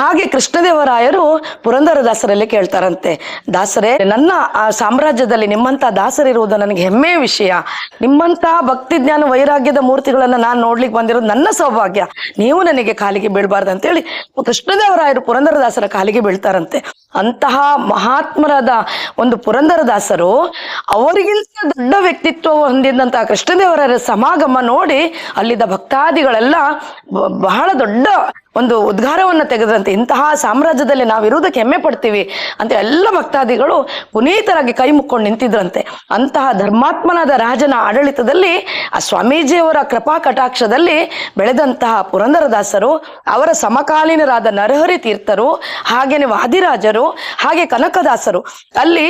ಹಾಗೆ ಕೃಷ್ಣದೇವರಾಯರು ಪುರಂದರದಾಸರಲ್ಲಿ ಕೇಳ್ತಾರಂತೆ, ದಾಸರೇ, ನನ್ನ ಆ ಸಾಮ್ರಾಜ್ಯದಲ್ಲಿ ನಿಮ್ಮಂತ ದಾಸರಿರುವುದು ನನಗೆ ಹೆಮ್ಮೆಯ ವಿಷಯ. ನಿಮ್ಮಂತ ಭಕ್ತಿ ಜ್ಞಾನ ವೈರಾಗ್ಯದ ಮೂರ್ತಿಗಳನ್ನ ನಾನು ನೋಡ್ಲಿಕ್ಕೆ ಬಂದಿರೋದು ನನ್ನ ಸೌಭಾಗ್ಯ. ನೀವು ನನಗೆ ಕಾಲಿಗೆ ಅಂತ ಅಂತೇಳಿ ಕೃಷ್ಣದೇವರಾಯರು ಪುರಂದರದಾಸರ ಕಾಲಿಗೆ ಬೀಳ್ತಾರಂತೆ. ಅಂತಹ ಮಹಾತ್ಮರಾದ ಒಂದು ಪುರಂದರದಾಸರು ಅವರಿಗಿಂತ ದೊಡ್ಡ ವ್ಯಕ್ತಿತ್ವ ಹೊಂದಿದಂತಹ ಕೃಷ್ಣದೇವರಾಯರ ಸಮಾಗಮ ನೋಡಿ ಅಲ್ಲಿದ್ದ ಭಕ್ತಾದಿಗಳೆಲ್ಲ ಬಹಳ ದೊಡ್ಡ ಒಂದು ಉದ್ಗಾರವನ್ನು ತೆಗೆದಂತೆ ಇಂತಹ ಸಾಮ್ರಾಜ್ಯದಲ್ಲಿ ನಾವಿರುವುದಕ್ಕೆ ಹೆಮ್ಮೆ ಪಡ್ತೀವಿ ಅಂತ ಎಲ್ಲ ಭಕ್ತಾದಿಗಳು ಪುನೀತರಾಗಿ ಕೈ ಮುಕ್ಕೊಂಡು ನಿಂತಿದ್ರಂತೆ. ಅಂತಹ ಧರ್ಮಾತ್ಮನಾದ ರಾಜನ ಆಡಳಿತದಲ್ಲಿ, ಆ ಸ್ವಾಮೀಜಿಯವರ ಕೃಪಾ ಕಟಾಕ್ಷದಲ್ಲಿ ಬೆಳೆದಂತಹ ಪುರಂದರದಾಸರು, ಅವರ ಸಮಕಾಲೀನರಾದ ನರಹರಿ ತೀರ್ಥರು, ಹಾಗೇನೆ ವಾದಿರಾಜರು, ಹಾಗೆ ಕನಕದಾಸರು. ಅಲ್ಲಿ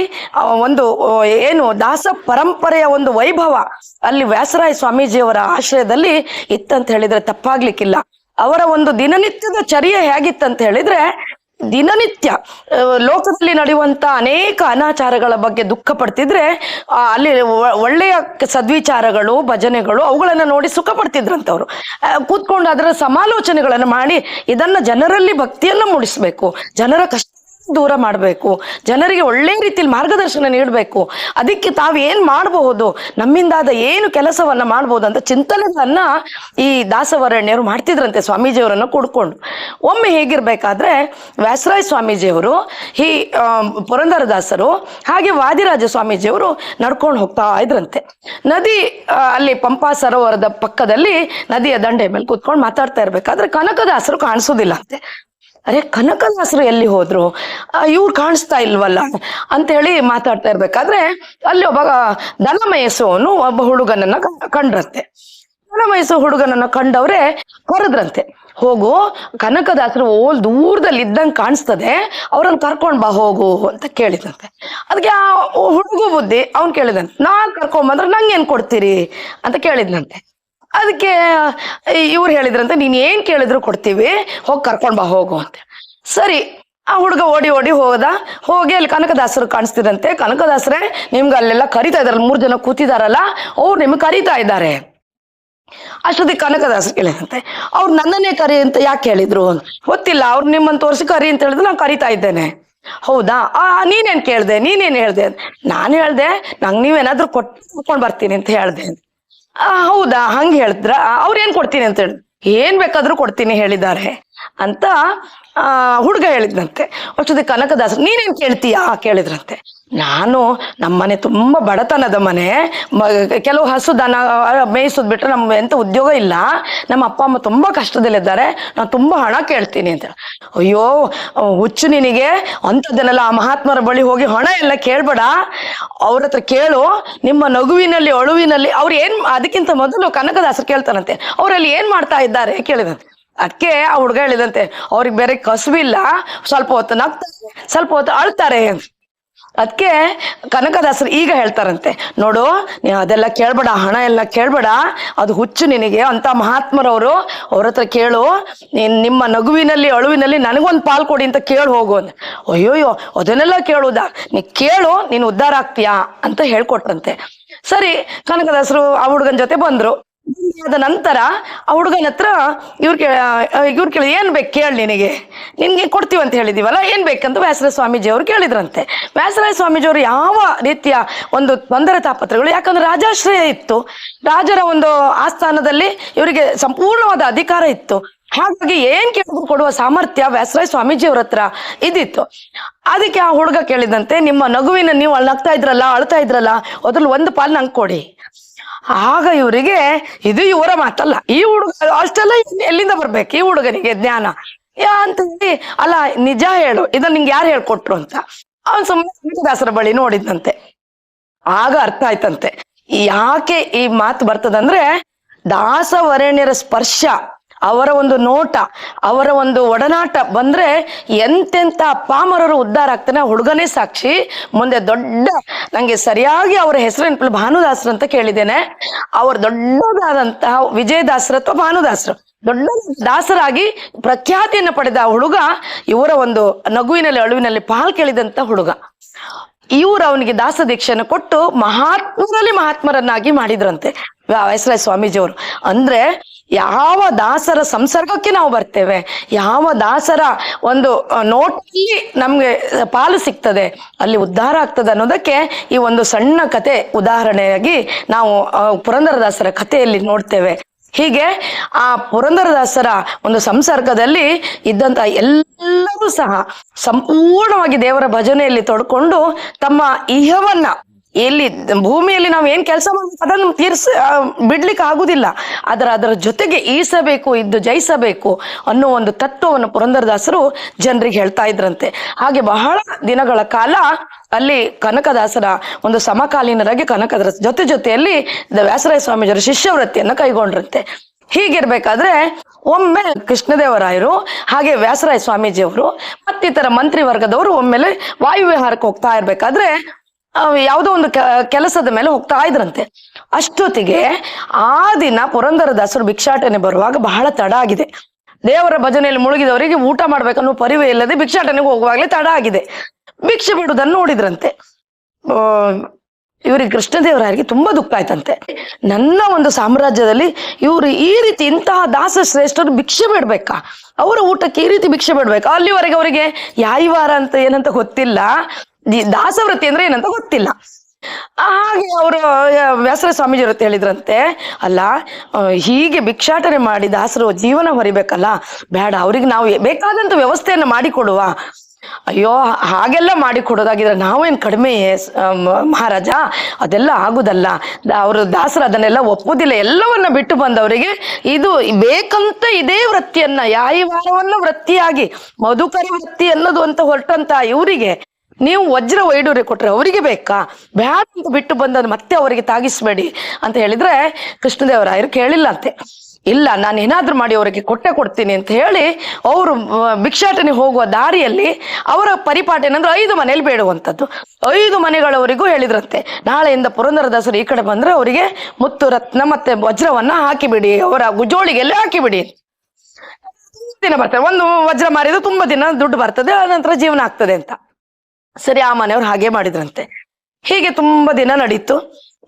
ಒಂದು ಏನು ದಾಸ ಪರಂಪರೆಯ ಒಂದು ವೈಭವ ಅಲ್ಲಿ ವ್ಯಾಸರಾಯ ಸ್ವಾಮೀಜಿಯವರ ಆಶ್ರಯದಲ್ಲಿ ಇತ್ತಂತ ಹೇಳಿದ್ರೆ ತಪ್ಪಾಗ್ಲಿಕ್ಕಿಲ್ಲ. ಅವರ ಒಂದು ದಿನನಿತ್ಯದ ಚರ್ಯ ಹೇಗಿತ್ತಂತ ಹೇಳಿದ್ರೆ, ದಿನನಿತ್ಯ ಲೋಕದಲ್ಲಿ ನಡೆಯುವಂತ ಅನೇಕ ಅನಾಚಾರಗಳ ಬಗ್ಗೆ ದುಃಖ ಪಡ್ತಿದ್ರೆ ಅಲ್ಲಿ ಒಳ್ಳೆಯ ಸದ್ವಿಚಾರಗಳು, ಭಜನೆಗಳು ಅವುಗಳನ್ನ ನೋಡಿ ಸುಖ ಪಡ್ತಿದ್ರಂತವ್ರು. ಕೂತ್ಕೊಂಡು ಅದರ ಸಮಾಲೋಚನೆಗಳನ್ನು ಮಾಡಿ ಇದನ್ನ ಜನರಲ್ಲಿ ಭಕ್ತಿಯನ್ನ ಮೂಡಿಸ್ಬೇಕು. ಜನರ ಕಷ್ಟ ದೂರ ಮಾಡಬೇಕು. ಜನರಿಗೆ ಒಳ್ಳೆ ರೀತಿಯಲ್ಲಿ ಮಾರ್ಗದರ್ಶನ ನೀಡಬೇಕು. ಅದಕ್ಕೆ ತಾವೇನ್ ಮಾಡಬಹುದು? ನಮ್ಮಿಂದಾದ ಏನು ಕೆಲಸವನ್ನ ಮಾಡಬಹುದು ಅಂತ ಚಿಂತನೆಗಳನ್ನ ಈ ದಾಸವರಣ್ಯರು ಮಾಡ್ತಿದ್ರಂತೆ ಸ್ವಾಮೀಜಿಯವರನ್ನು ಕೂಡ್ಕೊಂಡು. ಒಮ್ಮೆ ಹೇಗಿರ್ಬೇಕಾದ್ರೆ ವ್ಯಾಸರಾಯ ಸ್ವಾಮೀಜಿಯವರು ಈ ಪುರಂದರದಾಸರು, ಹಾಗೆ ವಾದಿರಾಜ ಸ್ವಾಮೀಜಿಯವರು ನಡ್ಕೊಂಡು ಹೋಗ್ತಾ ಇದ್ರಂತೆ. ನದಿ ಅಲ್ಲಿ ಪಂಪಾ ಸರೋವರದ ಪಕ್ಕದಲ್ಲಿ ನದಿಯ ದಂಡೆ ಮೇಲೆ ಕೂತ್ಕೊಂಡು ಮಾತಾಡ್ತಾ ಇರ್ಬೇಕಾದ್ರೆ ಕನಕದಾಸರು ಕಾಣಿಸೋದಿಲ್ಲ ಅಂತೆ. ಅರೆ ಕನಕದಾಸರು ಎಲ್ಲಿ ಹೋದ್ರು? ಇವ್ರು ಕಾಣಿಸ್ತಾ ಇಲ್ವಲ್ಲ? ಅಂತ ಹೇಳಿ ಮಾತಾಡ್ತಾ ಇರ್ಬೇಕಾದ್ರೆ ಅಲ್ಲಿ ಒಬ್ಬ ದನಮಯಸುವನು ಒಬ್ಬ ಹುಡುಗನನ್ನ ಕಂಡ್ರಂತೆ. ದನಮಯಸು ಹುಡುಗನನ್ನ ಕಂಡವ್ರೆ ಕರೆದ್ರಂತೆ. ಹೋಗು, ಕನಕದಾಸರು ಓಲ್ ದೂರದಲ್ಲಿ ಇದ್ದಂಗೆ ಕಾಣಿಸ್ತದೆ, ಅವ್ರನ್ನ ಕರ್ಕೊಂಡ್ ಬಾ, ಹೋಗು ಅಂತ ಕೇಳಿದಂತೆ ಅದಕ್ಕೆ ಆ ಹುಡುಗ ಬುದ್ಧಿ, ಅವ್ನ್ ಕೇಳಿದಂತೆ ನಾನ್ ಕರ್ಕೊಂಬಂದ್ರೆ ನಂಗೆ ಏನ್ ಕೊಡ್ತೀರಿ? ಅಂತ ಕೇಳಿದ್ನಂತೆ. ಅದಕ್ಕೆ ಇವ್ರು ಹೇಳಿದ್ರಂತೆ, ನೀನ್ ಏನ್ ಕೇಳಿದ್ರು ಕೊಡ್ತೀವಿ, ಹೋಗಿ ಕರ್ಕೊಂಡ್ ಬಾ, ಹೋಗು ಅಂತ. ಸರಿ, ಆ ಹುಡುಗ ಓಡಿ ಓಡಿ ಹೋದ. ಹೋಗಿ ಅಲ್ಲಿ ಕನಕದಾಸರು ಕಾಣಿಸ್ತಿದಂತೆ ಕನಕದಾಸರೇ, ನಿಮ್ಗೆ ಅಲ್ಲೆಲ್ಲ ಕರಿತಾ ಇದಾರಲ್ಲ, ಮೂರ್ ಜನ ಕೂತಿದಾರಲ್ಲ, ಅವ್ರು ನಿಮ್ಗೆ ಕರಿತಾ ಇದ್ದಾರೆ. ಅಷ್ಟೊತ್ತಿಗೆ ಕನಕದಾಸರು ಕೇಳಿದಂತೆ ಅವ್ರು ನನ್ನನ್ನೇ ಕರಿ ಅಂತ ಯಾಕೆ ಹೇಳಿದ್ರು? ಗೊತ್ತಿಲ್ಲ, ಅವ್ರು ನಿಮ್ಮನ್ನ ತೋರಿಸಿ ಕರಿ ಅಂತ ಹೇಳಿದ್ರು, ನಾನು ಕರಿತಾ ಇದ್ದೇನೆ. ಹೌದಾ? ಆ, ನೀನೇನ್ ಕೇಳ್ದೆ? ನೀನೇನ್ ಹೇಳ್ದೆ? ನಾನು ಹೇಳ್ದೆ, ನಂಗೆ ನೀವೇನಾದ್ರೂ ಕೊಟ್ಟು ಕೊಂಡ್ ಬರ್ತೀನಿ ಅಂತ ಹೇಳ್ದೆ ಹೌದಾ? ಹಂಗ ಹೇಳಿದ್ರ ಅವ್ರೇನ್ ಕೊಡ್ತೀನಿ ಅಂತ ಹೇಳಿ. ಏನ್ ಬೇಕಾದ್ರೂ ಕೊಡ್ತೀನಿ ಹೇಳಿದ್ದಾರೆ. ಅಂತ, ಆ, ಹುಡುಗ ಹೇಳಿದ್ನಂತೆ. ಅಷ್ಟೊತ್ತಿಗೆ ಕನಕದಾಸ, ನೀನೇನ್ ಕೇಳ್ತೀಯಾ? ಕೇಳಿದ್ರಂತೆ. ನಾನು ನಮ್ಮನೆ ತುಂಬಾ ಬಡತನದ ಮನೆ. ಕೆಲವು ಹಸು ದನ ಮೇಯಿಸೋದು ಬಿಟ್ರೆ ನಮ್ಮ ಎಂತ ಉದ್ಯೋಗ ಇಲ್ಲ. ನಮ್ಮ ಅಪ್ಪ, ಅಮ್ಮ ತುಂಬಾ ಕಷ್ಟದಲ್ಲಿದ್ದಾರೆ. ನಾನು ತುಂಬಾ ಹಣ ಕೇಳ್ತೀನಿ ಅಂತ. ಅಯ್ಯೋ ಹುಚ್ಚು ನಿನಗೆ. ಅಂಥದ್ದನ್ನೆಲ್ಲ ಆ ಮಹಾತ್ಮರ ಬಳಿ ಹೋಗಿ ಹಣ ಎಲ್ಲ ಕೇಳಬೇಡ. ಅವ್ರ ಹತ್ರ ಕೇಳು. ನಿಮ್ಮ ನಗುವಿನಲ್ಲಿ, ಅಳುವಿನಲ್ಲಿ ಅವ್ರು ಏನು, ಅದಕ್ಕಿಂತ ಮೊದಲು ಕನಕದಾಸರು ಕೇಳ್ತಾರಂತೆ. ಅವರಲ್ಲಿ ಏನ್ ಮಾಡ್ತಾ ಇದ್ದಾರೆ? ಕೇಳಿದಂತೆ ಅದಕ್ಕೆ ಆ ಹುಡುಗ ಹೇಳಿದಂತೆ, ಅವ್ರಿಗೆ ಬೇರೆ ಕಸುವಿಲ್ಲ ಸ್ವಲ್ಪ ಹೊತ್ತು ನಗ್ತಾರೆ, ಸ್ವಲ್ಪ ಹೊತ್ತು ಅಳ್ತಾರೆ. ಅದಕ್ಕೆ ಕನಕದಾಸರು ಈಗ ಹೇಳ್ತಾರಂತೆ, ನೋಡು, ನೀ ಅದೆಲ್ಲ ಕೇಳ್ಬೇಡ, ಹಣ ಎಲ್ಲ ಕೇಳ್ಬೇಡ, ಅದು ಹುಚ್ಚು ನಿನಗೆ, ಅಂತ ಮಹಾತ್ಮರವರು ಅವ್ರ ಹತ್ರ ಕೇಳು, ನೀನ್ ನಿಮ್ಮ ನಗುವಿನಲ್ಲಿ, ಅಳುವಿನಲ್ಲಿ ನನಗೊಂದು ಪಾಲ್ ಕೊಡಿ ಅಂತ ಕೇಳಿ ಹೋಗು ಅಂತ ಅಯ್ಯೋಯ್ಯೋ, ಅದನ್ನೆಲ್ಲ ಕೇಳುವುದಾ ನೀ ಕೇಳು, ನೀನು ಉದ್ಧಾರ ಆಗ್ತೀಯಾ? ಅಂತ ಹೇಳ್ಕೊಟ್ರಂತೆ. ಸರಿ, ಕನಕದಾಸರು ಆ ಹುಡುಗನ ಜೊತೆ ಬಂದ್ರು. ಅದ ನಂತರ ಆ ಹುಡುಗನ ಹತ್ರ ಇವ್ರು ಕೇಳಿ ಇವ್ರು ಕೇಳಿ ಏನ್ ಬೇಕು ಕೇಳಿ ನಿನಗೆ? ನಿನ್ಗೆ ಕೊಡ್ತೀವಿ ಅಂತ ಹೇಳಿದೀವಲ್ಲ, ಏನ್ ಬೇಕಂತ ವ್ಯಾಸರಾಯ ಸ್ವಾಮೀಜಿ ಅವರು ಕೇಳಿದ್ರಂತೆ. ವ್ಯಾಸರಾಯ ಸ್ವಾಮೀಜಿ ಅವರು ಯಾವ ರೀತಿಯ ಒಂದು ತೊಂದರೆ ತಾಪತ್ರಗಳು, ಯಾಕಂದ್ರೆ ರಾಜಾಶ್ರಯ ಇತ್ತು. ರಾಜರ ಒಂದು ಆಸ್ಥಾನದಲ್ಲಿ ಇವರಿಗೆ ಸಂಪೂರ್ಣವಾದ ಅಧಿಕಾರ ಇತ್ತು. ಹಾಗಾಗಿ ಏನ್ ಕೇಳಿದ್ರು ಕೊಡುವ ಸಾಮರ್ಥ್ಯ ವ್ಯಾಸರಾಯ ಸ್ವಾಮೀಜಿ ಅವ್ರ ಹತ್ರ ಇದಿತ್ತು ಅದಕ್ಕೆ ಆ ಹುಡುಗ ಕೇಳಿದಂತೆ, ನಿಮ್ಮ ನಗುವಿನ ನೀವು ನಗ್ತಾ ಇದ್ರಲ್ಲ, ಅಳ್ತಾ ಇದ್ರಲ್ಲ, ಅದ್ರಲ್ಲಿ ಒಂದು ಪಾಲ್ ನಂಗೆ ಕೊಡಿ. ಆಗ ಇವರಿಗೆ ಇದು ಇವರ ಮಾತಲ್ಲ. ಈ ಹುಡುಗ ಅಷ್ಟೆಲ್ಲ ಎಲ್ಲಿಂದ ಬರ್ಬೇಕು ಈ ಹುಡುಗನಿಗೆ ಜ್ಞಾನ? ಯಾ ಅಂತ ಅಲ್ಲ, ನಿಜ ಹೇಳು, ಇದನ್ನ ನಿಂಗೆ ಯಾರು ಹೇಳ್ಕೊಟ್ರು ಅಂತ. ಅವನ್ ಸುಮ್ಮನೆ ದಾಸರ ಬಳಿ ನೋಡಿದ್ನಂತೆ. ಆಗ ಅರ್ಥ ಆಯ್ತಂತೆ. ಯಾಕೆ ಈ ಮಾತು ಬರ್ತದಂದ್ರೆ ದಾಸವರೆಣ್ಯರ ಸ್ಪರ್ಶ ಅವರ ಒಂದು ನೋಟ, ಅವರ ಒಂದು ಒಡನಾಟ ಬಂದ್ರೆ ಎಂತೆಂತ ಪಾಮರರು ಉದ್ಧಾರ ಆಗ್ತಾನೆ ಹುಡುಗನೇ ಸಾಕ್ಷಿ. ಮುಂದೆ ದೊಡ್ಡ, ನಂಗೆ ಸರಿಯಾಗಿ ಅವರ ಹೆಸರು ಭಾನುದಾಸರು ಅಂತ ಕೇಳಿದ್ದೇನೆ. ಅವ್ರ ದೊಡ್ಡದಾದಂತಹ ವಿಜಯದಾಸರು ಅಥವಾ ಭಾನುದಾಸರು, ದೊಡ್ಡ ದಾಸರಾಗಿ ಪ್ರಖ್ಯಾತಿಯನ್ನು ಪಡೆದ ಹುಡುಗ ಇವರ ಒಂದು ನಗುವಿನಲ್ಲಿ, ಅಳುವಿನಲ್ಲಿ ಪಾಲ್ ಕೇಳಿದಂತ ಹುಡುಗ. ಇವರು ಅವನಿಗೆ ದಾಸ ದೀಕ್ಷೆಯನ್ನು ಕೊಟ್ಟು ಮಹಾತ್ಮರಲ್ಲಿ ಮಹಾತ್ಮರನ್ನಾಗಿ ಮಾಡಿದ್ರಂತೆ. ವ್ಯಾಸರಾಯ ಸ್ವಾಮೀಜಿಯವರು. ಅಂದ್ರೆ ಯಾವ ದಾಸರ ಸಂಸರ್ಗಕ್ಕೆ ನಾವು ಬರ್ತೇವೆ? ಯಾವ ದಾಸರ ಒಂದು ನೋಟಲ್ಲಿ ನಮ್ಗೆ ಪಾಲು ಸಿಗ್ತದೆ, ಅಲ್ಲಿ ಉದ್ಧಾರ ಆಗ್ತದೆ ಅನ್ನೋದಕ್ಕೆ ಈ ಒಂದು ಸಣ್ಣ ಕತೆ ಉದಾಹರಣೆಯಾಗಿ ನಾವು ಪುರಂದರದಾಸರ ಕಥೆಯಲ್ಲಿ ನೋಡ್ತೇವೆ. ಹೀಗೆ ಆ ಪುರಂದರದಾಸರ ಒಂದು ಸಂಸರ್ಗದಲ್ಲಿ ಇದ್ದಂತ ಎಲ್ಲರೂ ಸಹ ಸಂಪೂರ್ಣವಾಗಿ ದೇವರ ಭಜನೆಯಲ್ಲಿ ತೊಡ್ಕೊಂಡು ತಮ್ಮ ಇಹವನ್ನ ಎಲ್ಲಿ, ಭೂಮಿಯಲ್ಲಿ ನಾವು ಏನ್ ಕೆಲಸ ಮಾಡ್ಬೇಕು ಅದನ್ನು ತೀರ್ಸ ಬಿಡ್ಲಿಕ್ಕೆ ಆಗುದಿಲ್ಲ. ಅದರ ಅದರ ಜೊತೆಗೆ ಈಸಬೇಕು ಇದ್ದು ಜಯಿಸಬೇಕು ಅನ್ನೋ ಒಂದು ತತ್ವವನ್ನು ಪುರಂದರದಾಸರು ಜನರಿಗೆ ಹೇಳ್ತಾ ಇದ್ರಂತೆ. ಹಾಗೆ ಬಹಳ ದಿನಗಳ ಕಾಲ ಅಲ್ಲಿ ಕನಕದಾಸರ ಒಂದು ಸಮಕಾಲೀನರಾಗಿ ಕನಕದಾಸ ಜೊತೆ ಜೊತೆಯಲ್ಲಿ ವ್ಯಾಸರಾಯ ಸ್ವಾಮೀಜಿಯವರ ಶಿಷ್ಯವೃತ್ತಿಯನ್ನು ಕೈಗೊಂಡ್ರಂತೆ. ಹೀಗಿರ್ಬೇಕಾದ್ರೆ ಒಮ್ಮೆ ಕೃಷ್ಣದೇವರಾಯರು, ಹಾಗೆ ವ್ಯಾಸರಾಯ ಸ್ವಾಮೀಜಿಯವರು ಮತ್ತಿತರ ಮಂತ್ರಿ ವರ್ಗದವರು ಒಮ್ಮೆಲೆ ವಾಯುವಿಹಾರಕ್ಕೆ ಹೋಗ್ತಾ ಇರ್ಬೇಕಾದ್ರೆ ಯಾವುದೋ ಒಂದು ಕೆಲಸದ ಮೇಲೆ ಹೋಗ್ತಾ ಇದ್ರಂತೆ. ಅಷ್ಟೊತ್ತಿಗೆ ಆ ದಿನ ಪುರಂದರದಾಸರು ಭಿಕ್ಷಾಟನೆ ಬರುವಾಗ ಬಹಳ ತಡ ಆಗಿದೆ. ದೇವರ ಭಜನೆಯಲ್ಲಿ ಮುಳುಗಿದವರಿಗೆ ಊಟ ಮಾಡ್ಬೇಕನ್ನೋ ಪರಿವೇ ಇಲ್ಲದೆ ಭಿಕ್ಷಾಟನೆಗೆ ಹೋಗುವಾಗಲೇ ತಡ ಆಗಿದೆ. ಭಿಕ್ಷೆ ಬಿಡುವುದನ್ನು ನೋಡಿದ್ರಂತೆ. ಇವರಿಗೆ ಕೃಷ್ಣದೇವರಾಯರಿಗೆ ತುಂಬಾ ದುಃಖ ಆಯ್ತಂತೆ. ನನ್ನ ಒಂದು ಸಾಮ್ರಾಜ್ಯದಲ್ಲಿ ಇವರು ಈ ರೀತಿ ಇಂತಹ ದಾಸ ಶ್ರೇಷ್ಠರು ಭಿಕ್ಷೆ ಬಿಡ್ಬೇಕಾ? ಅವರ ಊಟಕ್ಕೆ ಈ ರೀತಿ ಭಿಕ್ಷೆ ಬಿಡ್ಬೇಕಾ? ಅಲ್ಲಿವರೆಗೆ ಅವರಿಗೆ ಯಾಯಿವಾರ ಅಂತ ಏನಂತ ಗೊತ್ತಿಲ್ಲ. ದಾಸವೃತ್ತಿ ಅಂದ್ರೆ ಏನಂತ ಗೊತ್ತಿಲ್ಲ. ಹಾಗೆ ಅವರು ವ್ಯಾಸರ ಸ್ವಾಮೀಜಿ ಅವರು ಹೇಳಿದ್ರಂತೆ, ಅಲ್ಲ ಹೀಗೆ ಭಿಕ್ಷಾಟನೆ ಮಾಡಿ ದಾಸರು ಜೀವನ ಹೊರಿಬೇಕಲ್ಲ, ಬೇಡ, ಅವ್ರಿಗೆ ನಾವು ಬೇಕಾದಂತ ವ್ಯವಸ್ಥೆಯನ್ನು ಮಾಡಿಕೊಡುವ. ಅಯ್ಯೋ, ಹಾಗೆಲ್ಲ ಮಾಡಿಕೊಡೋದಾಗಿದ್ರೆ ನಾವೇನ್ ಕಡಿಮೆ ಮಹಾರಾಜ? ಅದೆಲ್ಲ ಆಗುದಲ್ಲ. ಅವರು ದಾಸರು ಅದನ್ನೆಲ್ಲ ಒಪ್ಪುದಿಲ್ಲ. ಎಲ್ಲವನ್ನ ಬಿಟ್ಟು ಬಂದವರಿಗೆ ಇದು ಬೇಕಂತ ಇದೇ ವೃತ್ತಿಯನ್ನ ಯಾಯಿವಾರವನ್ನ ವೃತ್ತಿಯಾಗಿ, ಮಧುಕರಿ ವೃತ್ತಿ ಅನ್ನೋದು ಅಂತ ಹೊರಟಂತ ಇವರಿಗೆ. ನೀವು ವಜ್ರ ವೈಡೂರ್ಯ ಕೊಟ್ರೆ ಅವರಿಗೆ ಬೇಕಾ? ಬ್ಯಾಡ ಅಂತ ಬಿಟ್ಟು ಬಂದದ್ ಮತ್ತೆ ಅವರಿಗೆ ತಾಗಿಸ್ಬೇಡಿ ಅಂತ ಹೇಳಿದ್ರೆ ಕೃಷ್ಣದೇವರಾಯರು ಕೇಳಿಲ್ಲ ಅಂತೆ ಇಲ್ಲ, ನಾನು ಏನಾದ್ರೂ ಮಾಡಿ ಅವರಿಗೆ ಕೊಟ್ಟೆ ಕೊಡ್ತೀನಿ ಅಂತ ಹೇಳಿ ಅವರು ಭಿಕ್ಷಾಟನೆ ಹೋಗುವ ದಾರಿಯಲ್ಲಿ ಅವರ ಪರಿಪಾಠ ಏನಂದ್ರೆ ಐದು ಮನೇಲಿ ಬೇಡುವಂಥದ್ದು. ಐದು ಮನೆಗಳವರಿಗೂ ಹೇಳಿದ್ರಂತೆ. ನಾಳೆಯಿಂದ ಪುರಂದರದಾಸರು ಈ ಕಡೆ ಬಂದ್ರೆ ಅವರಿಗೆ ಮುತ್ತು ರತ್ನ ಮತ್ತೆ ವಜ್ರವನ್ನ ಹಾಕಿಬಿಡಿ, ಅವರ ಗುಜೋಳಿಗೆಲ್ಲ ಹಾಕಿಬಿಡಿ. ದಿನ ಬರ್ತದೆ. ಒಂದು ವಜ್ರ ಮಾರಿದ್ರೆ ತುಂಬಾ ದಿನ ದುಡ್ಡು ಬರ್ತದೆ ಆ ನಂತರ ಜೀವನ ಆಗ್ತದೆ ಅಂತ. ಸರಿ, ಆ ಮನೆಯವ್ರು ಹಾಗೆ ಮಾಡಿದ್ರಂತೆ. ಹೀಗೆ ತುಂಬಾ ದಿನ ನಡೀತು.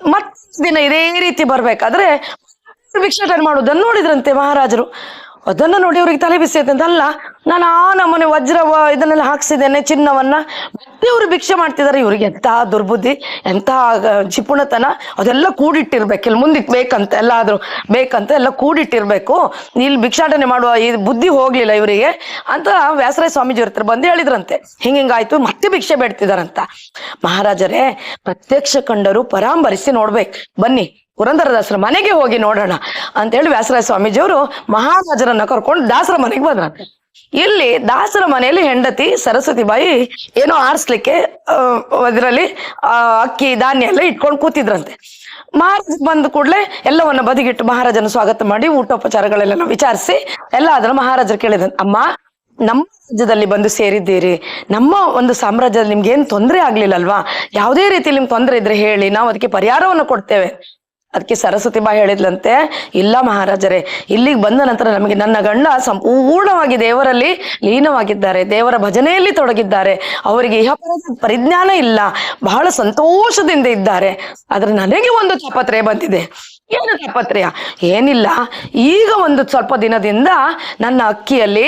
ಮತ್ತೆ ದಿನ ಇದೇ ರೀತಿ ಬರ್ಬೇಕಾದ್ರೆ ಭಿಕ್ಷಾಟನೆ ಮಾಡುವುದನ್ನು ನೋಡಿದ್ರಂತೆ ಮಹಾರಾಜರು. ಅದನ್ನ ನೋಡಿ ಅವ್ರಿಗೆ ತಲೆ ಬಿಸಿ ಅಂತ ಅಲ್ಲ ನಾನು ಆ ನಮ್ಮನೆ ವಜ್ರ ಇದನ್ನೆಲ್ಲ ಹಾಕ್ಸಿದ್ದೇನೆ, ಚಿನ್ನವನ್ನ. ಮತ್ತೆ ಅವರು ಭಿಕ್ಷೆ ಮಾಡ್ತಿದ್ದಾರೆ ಇವ್ರಿಗೆ ಎಂತ ದುರ್ಬುದ್ಧಿ ಎಂತ ಚಿಪುಣತನ ಅದೆಲ್ಲ ಕೂಡಿಟ್ಟಿರ್ಬೇಕು. ಇಲ್ಲಿ ಮುಂದಕ್ಕೆ ಬೇಕಂತ ಎಲ್ಲಾದರೂ, ಬೇಕಂತ ಎಲ್ಲ ಕೂಡಿಟ್ಟಿರ್ಬೇಕು. ಇಲ್ಲಿ ಭಿಕ್ಷಾಟನೆ ಮಾಡುವ ಈ ಬುದ್ಧಿ ಹೋಗ್ಲಿಲ್ಲ ಇವರಿಗೆ. ಅಂತ ವ್ಯಾಸರಾಯ ಸ್ವಾಮೀಜಿ ಹತ್ರ ಬಂದು ಹೇಳಿದ್ರಂತೆ. ಹಿಂಗ ಹಿಂಗಾಯ್ತು ಮತ್ತೆ ಭಿಕ್ಷೆ ಬೇಡ್ತಿದಾರಂತ. ಮಹಾರಾಜರೇ, ಪ್ರತ್ಯಕ್ಷ ಕಂಡರು ಪರಾಂಬರಿಸಿ ನೋಡ್ಬೇಕು. ಬನ್ನಿ, ಪುರಂದರದಾಸರ ಮನೆಗೆ ಹೋಗಿ ನೋಡೋಣ. ಅಂತ ಹೇಳಿ ವ್ಯಾಸರಾಯ ಸ್ವಾಮೀಜಿಯವರು ಮಹಾರಾಜರನ್ನ ಕರ್ಕೊಂಡು ದಾಸರ ಮನೆಗೆ ಬಂದ್ರಂತೆ. ಇಲ್ಲಿ ದಾಸರ ಮನೆಯಲ್ಲಿ ಹೆಂಡತಿ ಸರಸ್ವತಿ ಬಾಯಿ ಏನೋ ಆರಿಸ್ಲಿಕ್ಕೆ ಅದರಲ್ಲಿ ಅಕ್ಕಿ ಧಾನ್ಯ ಎಲ್ಲ ಇಟ್ಕೊಂಡು ಕೂತಿದ್ರಂತೆ. ಮಹಾರಾಜ ಬಂದ ಕೂಡಲೇ ಎಲ್ಲವನ್ನ ಬದಿಗಿಟ್ಟು ಮಹಾರಾಜನ ಸ್ವಾಗತ ಮಾಡಿ ಊಟೋಪಚಾರಗಳೆಲ್ಲ ವಿಚಾರಿಸಿ ಎಲ್ಲ ಅದನ್ನ ಮಹಾರಾಜರು ಕೇಳಿದ ಅಮ್ಮ, ನಮ್ಮ ರಾಜ್ಯದಲ್ಲಿ ಬಂದು ಸೇರಿದ್ದೀರಿ. ನಮ್ಮ ಒಂದು ಸಾಮ್ರಾಜ್ಯದಲ್ಲಿ ನಿಮ್ಗೆ ಏನು ತೊಂದರೆ ಆಗ್ಲಿಲ್ಲಲ್ವಾ ಯಾವುದೇ ರೀತಿ ನಿಮ್ಗೆ ತೊಂದರೆ ಇದ್ರೆ ಹೇಳಿ, ನಾವು ಅದಕ್ಕೆ ಪರಿಹಾರವನ್ನು ಕೊಡ್ತೇವೆ. ಅದಕ್ಕೆ ಸರಸ್ವತಿ ಬಾ ಹೇಳಿದ್ಲಂತೆ, ಇಲ್ಲ ಮಹಾರಾಜರೇ, ಇಲ್ಲಿಗೆ ಬಂದ ನಂತರ ನಮಗೆ ನನ್ನ ಗಂಡ ಸಂಪೂರ್ಣವಾಗಿ ದೇವರಲ್ಲಿ ಲೀನವಾಗಿದ್ದಾರೆ, ದೇವರ ಭಜನೆಯಲ್ಲಿ ತೊಡಗಿದ್ದಾರೆ, ಅವರಿಗೆ ಇಹಪರದ ಪರಿಜ್ಞಾನ ಇಲ್ಲ, ಬಹಳ ಸಂತೋಷದಿಂದ ಇದ್ದಾರೆ. ಆದ್ರೆ ನನಗೆ ಒಂದು ತಾಪತ್ರಯ ಬಂದಿದೆ. ಏನು ತಾಪತ್ರಯ? ಏನಿಲ್ಲ. ಈಗ ಒಂದು ಸ್ವಲ್ಪ ದಿನದಿಂದ ನನ್ನ ಅಕ್ಕಿಯಲ್ಲಿ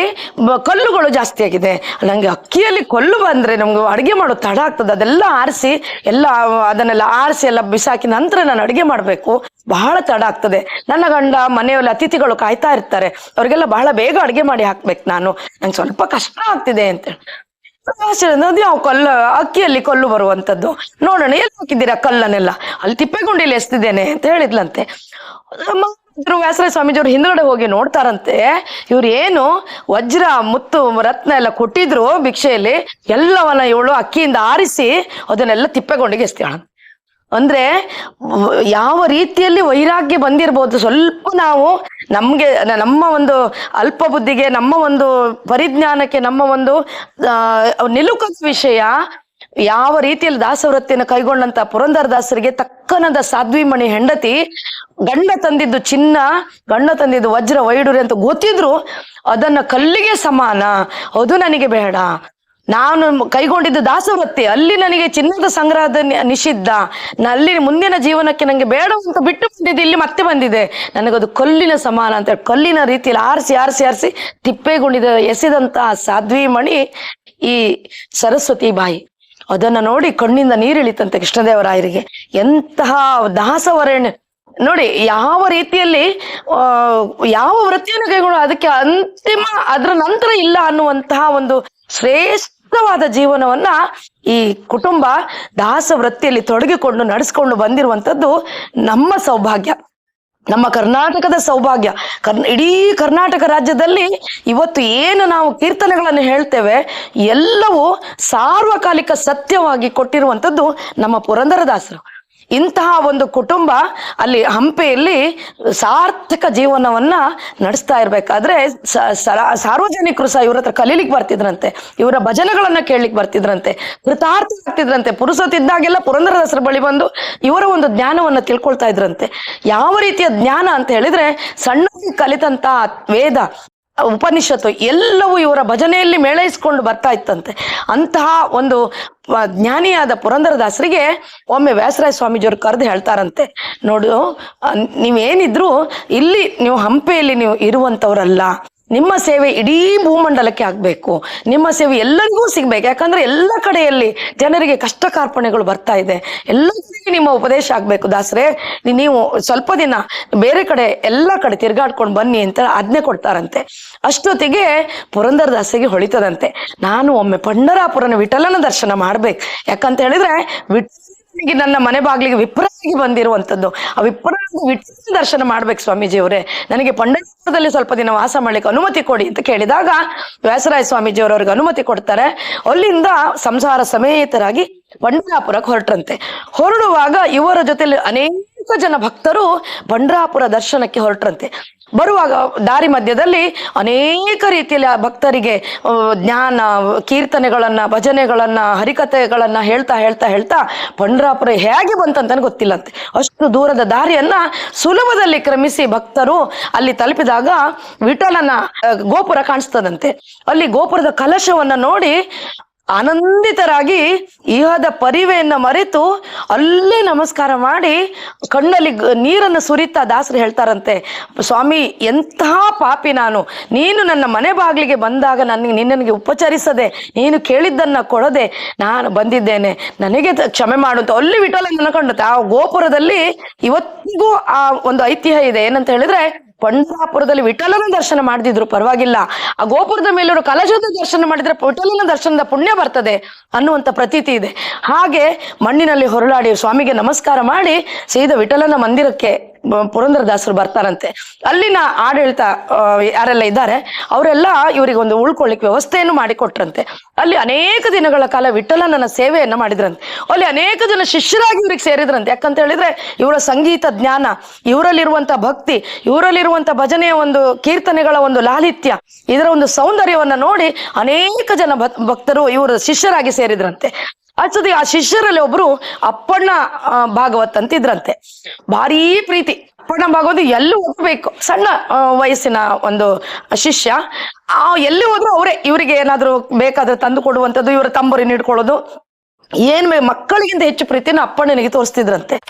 ಕಲ್ಲುಗಳು ಜಾಸ್ತಿ ಆಗಿದೆ. ನಂಗೆ ಅಕ್ಕಿಯಲ್ಲಿ ಕಲ್ಲು ಬಂದ್ರೆ ನಮ್ಗೆ ಅಡುಗೆ ಮಾಡೋದು ತಡ ಆಗ್ತದೆ. ಅದೆಲ್ಲ ಆರಿಸಿ, ಎಲ್ಲ ಅದನ್ನೆಲ್ಲ ಆರಿಸಿ, ಎಲ್ಲ ಬಿಸಾಕಿ ನಂತರ ನಾನು ಅಡುಗೆ ಮಾಡಬೇಕು. ಬಹಳ ತಡ ಆಗ್ತದೆ. ನನ್ನ ಗಂಡ ಮನೆಯಲ್ಲಿ ಅತಿಥಿಗಳು ಕಾಯ್ತಾ ಇರ್ತಾರೆ. ಅವ್ರಿಗೆಲ್ಲ ಬಹಳ ಬೇಗ ಅಡುಗೆ ಮಾಡಿ ಹಾಕ್ಬೇಕು ನಾನು. ನಂಗೆ ಸ್ವಲ್ಪ ಕಷ್ಟ ಆಗ್ತಿದೆ ಅಂತ ಅದು ಯಾವ ಕಲ್ಲು, ಅಕ್ಕಿಯಲ್ಲಿ ಕಲ್ಲು ಬರುವಂತದ್ದು. ನೋಡೋಣ, ಎಲ್ಲಿ ಹಾಕಿದ್ದೀರಾ ಕಲ್ಲನ್ನೆಲ್ಲ? ಅಲ್ಲಿ ತಿಪ್ಪೆಗುಂಡಿಲಿ ಎಸ್ತಿದ್ದೇನೆ ಅಂತ ಹೇಳಿದ್ಲಂತೆ. ವ್ಯಾಸರಾಯ ಸ್ವಾಮೀಜಿಯವ್ರು ಹಿಂದ್ಗಡೆ ಹೋಗಿ ನೋಡ್ತಾರಂತೆ. ಇವ್ರು ಏನು ವಜ್ರ, ಮುತ್ತು, ರತ್ನ ಎಲ್ಲ ಕೊಟ್ಟಿದ್ರು ಭಿಕ್ಷೆಯಲ್ಲಿ. ಎಲ್ಲವನ್ನ ಇವಳು ಅಕ್ಕಿಯಿಂದ ಆರಿಸಿ ಅದನ್ನೆಲ್ಲ ತಿಪ್ಪೆಗೊಂಡಿಗೆ ಎಸ್ತಾಳ ಅಂದ್ರೆ ಯಾವ ರೀತಿಯಲ್ಲಿ ವೈರಾಗ್ಯ ಬಂದಿರಬಹುದು ಸ್ವಲ್ಪ ನಾವು ನಮ್ಗೆ ನಮ್ಮ ಒಂದು ಅಲ್ಪ ಬುದ್ಧಿಗೆ ನಮ್ಮ ಒಂದು ಪರಿಜ್ಞಾನಕ್ಕೆ ನಮ್ಮ ಒಂದು ಆ, ನಿಲುಕದ ವಿಷಯ ಯಾವ ರೀತಿಯಲ್ಲಿ ದಾಸವೃತ್ತಿಯನ್ನು ಕೈಗೊಂಡಂತ ಪುರಂದರದಾಸರಿಗೆ ತಕ್ಕನದ ಸಾಧ್ವಿಮಣಿ ಹೆಂಡತಿ ಗಂಡ ತಂದಿದ್ದು ಚಿನ್ನ ಗಂಡ ತಂದಿದ್ದು ವಜ್ರ ವೈಡೂರಿ ಅಂತ ಗೊತ್ತಿದ್ರು ಅದನ್ನ ಕಲ್ಲಿಗೆ ಸಮಾನ. ಅದು ನನಗೆ ಬೇಡ. ನಾನು ಕೈಗೊಂಡಿದ್ದ ದಾಸವೃತ್ತಿ ಅಲ್ಲಿ ನನಗೆ ಚಿನ್ನದ ಸಂಗ್ರಹದ ನಿಷಿದ್ಧ. ಅಲ್ಲಿ ಮುಂದಿನ ಜೀವನಕ್ಕೆ ನನಗೆ ಬೇಡ ಅಂತ ಬಿಟ್ಟು ಬಂದಿದ್ದು ಇಲ್ಲಿ ಮತ್ತೆ ಬಂದಿದೆ. ನನಗದು ಕಲ್ಲಿನ ಸಮಾನ ಅಂತ ಹೇಳಿ, ಕಲ್ಲಿನ ರೀತಿಯಲ್ಲಿ ಆರಿಸಿ ಆರಿಸಿ ಆರಿಸಿ ತಿಪ್ಪೆಗೊಂಡಿದ ಎಸೆದಂತಹ ಸಾಧ್ವಿ ಮಣಿ ಈ ಸರಸ್ವತಿ ಬಾಯಿ. ಅದನ್ನ ನೋಡಿ ಕಣ್ಣಿಂದ ನೀರಿಳಿತಂತೆ ಕೃಷ್ಣದೇವರಾಯರಿಗೆ. ಎಂತಹ ದಾಸವರೇಣ್ಯ. ನೋಡಿ ಯಾವ ರೀತಿಯಲ್ಲಿ ಯಾವ ವೃತ್ತಿಯನ್ನು ಕೈಗೊಂಡು ಅದಕ್ಕೆ ಅಂತಿಮ, ಅದ್ರ ನಂತರ ಇಲ್ಲ ಅನ್ನುವಂತಹ ಒಂದು ಶ್ರೇಷ್ಠವಾದ ಜೀವನವನ್ನ ಈ ಕುಟುಂಬ ದಾಸ ವೃತ್ತಿಯಲ್ಲಿ ತೊಡಗಿಕೊಂಡು ನಡೆಸ್ಕೊಂಡು ಬಂದಿರುವಂತದ್ದು ನಮ್ಮ ಸೌಭಾಗ್ಯ. ನಮ್ಮ ಕರ್ನಾಟಕದ ಸೌಭಾಗ್ಯ. ಕರ್, ಇಡೀ ಕರ್ನಾಟಕ ರಾಜ್ಯದಲ್ಲಿ ಇವತ್ತು ಏನು ನಾವು ಕೀರ್ತನೆಗಳನ್ನು ಹೇಳ್ತೇವೆ, ಎಲ್ಲವೂ ಸಾರ್ವಕಾಲಿಕ ಸತ್ಯವಾಗಿ ಕೊಟ್ಟಿರುವಂಥದ್ದು ನಮ್ಮ ಪುರಂದರದಾಸರು. ಇಂತಹ ಒಂದು ಕುಟುಂಬ ಅಲ್ಲಿ ಹಂಪೆಯಲ್ಲಿ ಸಾರ್ಥಕ ಜೀವನವನ್ನ ನಡೆಸ್ತಾ ಇರ್ಬೇಕಾದ್ರೆ ಸಾರ್ವಜನಿಕರು ಸಹ ಇವ್ರ ಹತ್ರ ಕಲೀಲಿಕ್ಕೆ ಬರ್ತಿದ್ರಂತೆ. ಇವರ ಭಜನೆಗಳನ್ನ ಕೇಳಲಿಕ್ಕೆ ಬರ್ತಿದ್ರಂತೆ. ಕೃತಾರ್ಥ ಆಗ್ತಿದ್ರಂತೆ. ಪುರುಸತ್ತಿದ್ದಾಗೆಲ್ಲ ಪುರಂದರದಾಸರ ಬಳಿ ಬಂದು ಇವರ ಒಂದು ಜ್ಞಾನವನ್ನ ತಿಳ್ಕೊಳ್ತಾ ಇದ್ರಂತೆ. ಯಾವ ರೀತಿಯ ಜ್ಞಾನ ಅಂತ ಹೇಳಿದ್ರೆ ಸಣ್ಣ ಕಲಿತಂತ ವೇದ ಉಪನಿಷತ್ತು ಎಲ್ಲವೂ ಇವರ ಭಜನೆಯಲ್ಲಿ ಮೇಳೈಸ್ಕೊಂಡು ಬರ್ತಾ ಇತ್ತಂತೆ. ಅಂತಹ ಒಂದು ಜ್ಞಾನಿಯಾದ ಪುರಂದರದಾಸರಿಗೆ ಒಮ್ಮೆ ವ್ಯಾಸರಾಯ ಸ್ವಾಮೀಜಿಯವರು ಕರೆದು ಹೇಳ್ತಾರಂತೆ. ನೋಡು ನೀವೇನಿದ್ರು ಇಲ್ಲಿ ನೀವು ಹಂಪೆಯಲ್ಲಿ ನೀವು ಇರುವಂತವ್ರಲ್ಲ ನಿಮ್ಮ ಸೇವೆ ಇಡೀ ಭೂಮಂಡಲಕ್ಕೆ ಆಗ್ಬೇಕು. ನಿಮ್ಮ ಸೇವೆ ಎಲ್ಲರಿಗೂ ಸಿಗ್ಬೇಕು. ಯಾಕಂದ್ರೆ ಎಲ್ಲ ಕಡೆಯಲ್ಲಿ ಜನರಿಗೆ ಕಷ್ಟ ಕಾರ್ಪಣೆಗಳು ಬರ್ತಾ ಇದೆ. ಎಲ್ಲ ನಿಮ್ಮ ಉಪದೇಶ ಆಗ್ಬೇಕು. ದಾಸರೇ, ನೀವು ಸ್ವಲ್ಪ ದಿನ ಬೇರೆ ಕಡೆ, ಎಲ್ಲ ಕಡೆ ತಿರ್ಗಾಡ್ಕೊಂಡು ಬನ್ನಿ ಅಂತ ಆಜ್ಞೆ ಕೊಡ್ತಾರಂತೆ. ಅಷ್ಟೊತ್ತಿಗೆ ಪುರಂದರದಾಸಿಗೆ ಹೊಳಿತದಂತೆ. ನಾನು ಒಮ್ಮೆ ಪಂಡರಾಪುರನ ವಿಠಲನ ದರ್ಶನ ಮಾಡ್ಬೇಕು. ಯಾಕಂತ ಹೇಳಿದ್ರೆ ವಿಠಲನಿಗೆ ನನ್ನ ಮನೆ ಬಾಗಿಲಿಗೆ ವಿಪ್ರಾಗಿ ಬಂದಿರುವಂತದ್ದು ಆ ವಿಪ್ರ ವಿಠಲ ದರ್ಶನ ಮಾಡ್ಬೇಕು ಸ್ವಾಮೀಜಿಯವರೇ. ನನಗೆ ಪಂಡರಾಪುರದಲ್ಲಿ ಸ್ವಲ್ಪ ದಿನ ವಾಸ ಮಾಡ್ಲಿಕ್ಕೆ ಅನುಮತಿ ಕೊಡಿ ಅಂತ ಕೇಳಿದಾಗ ವ್ಯಾಸರಾಯ ಸ್ವಾಮೀಜಿಯವರು ಅವ್ರಿಗೆ ಅನುಮತಿ ಕೊಡ್ತಾರೆ. ಅಲ್ಲಿಂದ ಸಂಸಾರ ಸಮೇತರಾಗಿ ಬಂಡಾಪುರಕ್ಕೆ ಹೊರಟ್ರಂತೆ. ಹೊರಡುವಾಗ ಇವರ ಜೊತೆಲಿ ಅನೇಕ ಜನ ಭಕ್ತರು ಬಂಡ್ರಾಪುರ ದರ್ಶನಕ್ಕೆ ಹೊರಟ್ರಂತೆ. ಬರುವಾಗ ದಾರಿ ಮಧ್ಯದಲ್ಲಿ ಅನೇಕ ರೀತಿಯಲ್ಲಿ ಆ ಭಕ್ತರಿಗೆ ಜ್ಞಾನ, ಕೀರ್ತನೆಗಳನ್ನ, ಭಜನೆಗಳನ್ನ, ಹರಿಕಥೆಗಳನ್ನ ಹೇಳ್ತಾ ಹೇಳ್ತಾ ಹೇಳ್ತಾ ಪಂಡ್ರಾಪುರ ಹೇಗೆ ಬಂತಂತ ಗೊತ್ತಿಲ್ಲಂತೆ. ಅಷ್ಟು ದೂರದ ದಾರಿಯನ್ನ ಸುಲಭದಲ್ಲಿ ಕ್ರಮಿಸಿ ಭಕ್ತರು ಅಲ್ಲಿ ತಲುಪಿದಾಗ ವಿಠಲನ ಗೋಪುರ ಕಾಣಿಸ್ತದಂತೆ. ಅಲ್ಲಿ ಗೋಪುರದ ಕಲಶವನ್ನ ನೋಡಿ ಆನಂದಿತರಾಗಿ ಇಹದ ಪರಿವೆಯನ್ನ ಮರೆತು ಅಲ್ಲೇ ನಮಸ್ಕಾರ ಮಾಡಿ ಕಣ್ಣಲ್ಲಿ ನೀರನ್ನು ಸುರಿತಾ ದಾಸರು ಹೇಳ್ತಾರಂತೆ, ಸ್ವಾಮಿ, ಎಂತಹ ಪಾಪಿ ನಾನು. ನೀನು ನನ್ನ ಮನೆ ಬಾಗಿಲಿಗೆ ಬಂದಾಗ ನನಗೆ ನಿನ್ನನಿಗೆ ಉಪಚರಿಸದೆ, ನೀನು ಕೇಳಿದ್ದನ್ನ ಕೊಡದೆ ನಾನು ಬಂದಿದ್ದೇನೆ. ನನಗೆ ಕ್ಷಮೆ ಮಾಡು ಅಂತ ಅಲ್ಲಿ ನನ್ನ ಕಂಡುತ್ತೆ ಆ ಗೋಪುರದಲ್ಲಿ ಇವತ್ತಿಗೂ ಆ ಒಂದು ಐತಿಹ್ಯ ಇದೆ. ಏನಂತ ಹೇಳಿದ್ರೆ ಪಂಡರಾಪುರದಲ್ಲಿ ವಿಠಲನ ದರ್ಶನ ಮಾಡಿದ್ರು, ಪರವಾಗಿಲ್ಲ. ಆ ಗೋಪುರದ ಮೇಲೆ ಕಲಶದ ದರ್ಶನ ಮಾಡಿದ್ರೆ ವಿಠಲನ ದರ್ಶನದ ಪುಣ್ಯ ಬರ್ತದೆ ಅನ್ನುವಂತ ಪ್ರತೀತಿ ಇದೆ. ಹಾಗೆ ಮಣ್ಣಿನಲ್ಲಿ ಹೊರಳಾಡಿ ಸ್ವಾಮಿಗೆ ನಮಸ್ಕಾರ ಮಾಡಿ ಸೀದ ವಿಠಲನ ಮಂದಿರಕ್ಕೆ ಪುರಂದರದಾಸರು ಬರ್ತಾರಂತೆ. ಅಲ್ಲಿನ ಆಡಳಿತ ಯಾರೆಲ್ಲ ಇದ್ದಾರೆ, ಅವರೆಲ್ಲ ಇವರಿಗೆ ಒಂದು ಉಳ್ಕೊಳ್ಳಿಕ್ಕೆ ವ್ಯವಸ್ಥೆಯನ್ನು ಮಾಡಿಕೊಟ್ರಂತೆ. ಅಲ್ಲಿ ಅನೇಕ ದಿನಗಳ ಕಾಲ ವಿಠಲನನ್ನ ಸೇವೆಯನ್ನ ಮಾಡಿದ್ರಂತೆ. ಅಲ್ಲಿ ಅನೇಕ ಜನ ಶಿಷ್ಯರಾಗಿ ಇವ್ರಿಗೆ ಸೇರಿದ್ರಂತೆ. ಯಾಕಂತ ಹೇಳಿದ್ರೆ, ಇವರ ಸಂಗೀತ ಜ್ಞಾನ, ಇವರಲ್ಲಿರುವಂತ ಭಕ್ತಿ, ಇವರಲ್ಲಿರುವಂತ ಭಜನೆಯ ಒಂದು ಕೀರ್ತನೆಗಳ ಒಂದು ಲಾಲಿತ್ಯ, ಇದರ ಒಂದು ಸೌಂದರ್ಯವನ್ನ ನೋಡಿ ಅನೇಕ ಜನ ಭಕ್- ಭಕ್ತರು ಇವರು ಶಿಷ್ಯರಾಗಿ ಸೇರಿದ್ರಂತೆ. ಅಷ್ಟೊತ್ತಿಗೆ ಆ ಶಿಷ್ಯರಲ್ಲಿ ಒಬ್ರು ಅಪ್ಪಣ್ಣ ಭಾಗವತ್ ಅಂತ ಇದ್ರಂತೆ. ಭಾರೀ ಪ್ರೀತಿ. ಅಪ್ಪಣ್ಣ, ಭಾಗವತ್ ಎಲ್ಲೂ ಹೋಗ್ಬೇಕು ಸಣ್ಣ ವಯಸ್ಸಿನ ಒಂದು ಶಿಷ್ಯ. ಆ, ಎಲ್ಲಿ ಹೋದ್ರು ಅವರೇ ಇವರಿಗೆ ಏನಾದ್ರು ಬೇಕಾದ್ರೆ ತಂದು ಕೊಡುವಂಥದ್ದು, ಇವರ ತಂಬರಿನ ನೀಡ್ಕೊಳ್ಳೋದು. ಏನ್ ಮಕ್ಕಳಿಗಿಂತ ಹೆಚ್ಚು ಪ್ರೀತಿನ ಅಪ್ಪಣ್ಣನಿಗೆ ತೋರಿಸ್ತಿದ್ರಂತೆ.